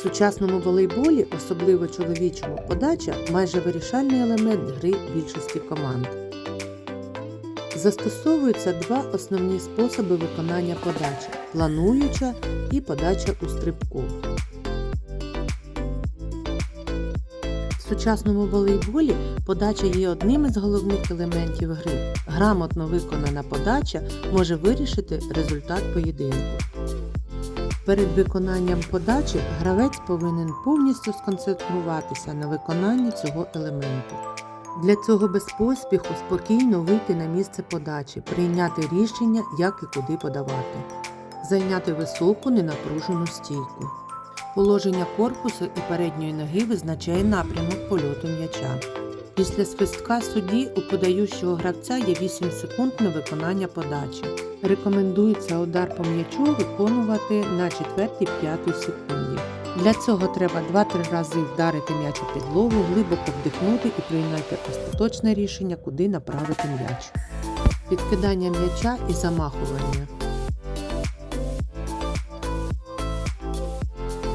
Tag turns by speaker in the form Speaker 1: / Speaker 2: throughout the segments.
Speaker 1: В сучасному волейболі, особливо чоловічому, подача майже вирішальний елемент гри більшості команд. Застосовуються два основні способи виконання подачі плануюча і подача у стрибку. В сучасному волейболі подача є одним із головних елементів гри. Грамотно виконана подача може вирішити результат поєдинку. Перед виконанням подачі гравець повинен повністю сконцентруватися на виконанні цього елементу. Для цього без поспіху спокійно вийти на місце подачі, прийняти рішення, як і куди подавати, зайняти високу ненапружену стійку. Положення корпусу і передньої ноги визначає напрямок польоту м'яча. Після свистка судді у подаючого гравця є 8 секунд на виконання подачі. Рекомендується удар по м'ячу виконувати на 4-5 секунді. Для цього треба 2-3 рази вдарити м'яч у підлогу, глибоко вдихнути і прийняти остаточне рішення, куди направити м'яч. Підкидання м'яча і замахування.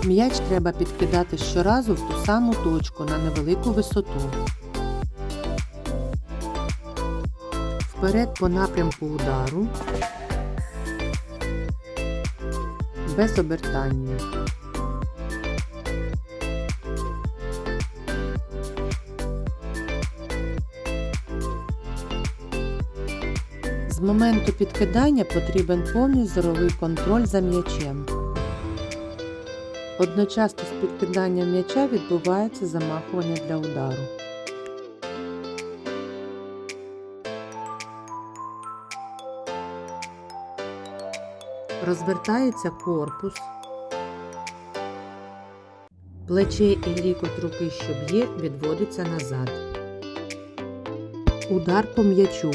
Speaker 1: М'яч треба підкидати щоразу в ту саму точку на невелику висоту. Вперед по напрямку удару. Без обертання. З моменту підкидання потрібен повний зоровий контроль за м'ячем. Одночасно з підкиданням м'яча відбувається замахування для удару. Розвертається корпус. Плече і лікоть руки, що б'є, відводиться назад. Удар по м'ячу.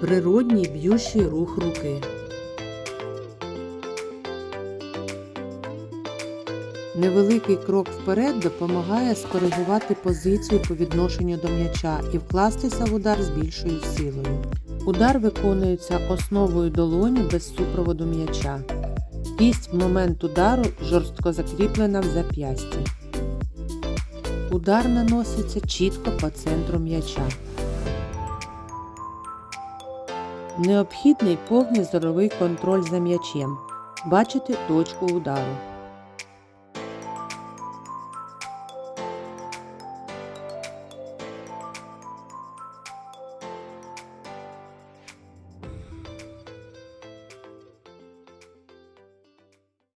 Speaker 1: Природній б'ющий рух руки. Невеликий крок вперед допомагає скоригувати позицію по відношенню до м'яча і вкластися в удар з більшою силою. Удар виконується основою долоні без супроводу м'яча. Кість в момент удару жорстко закріплена в зап'ясті. Удар наноситься чітко по центру м'яча. Необхідний повний зоровий контроль за м'ячем. Бачити точку удару.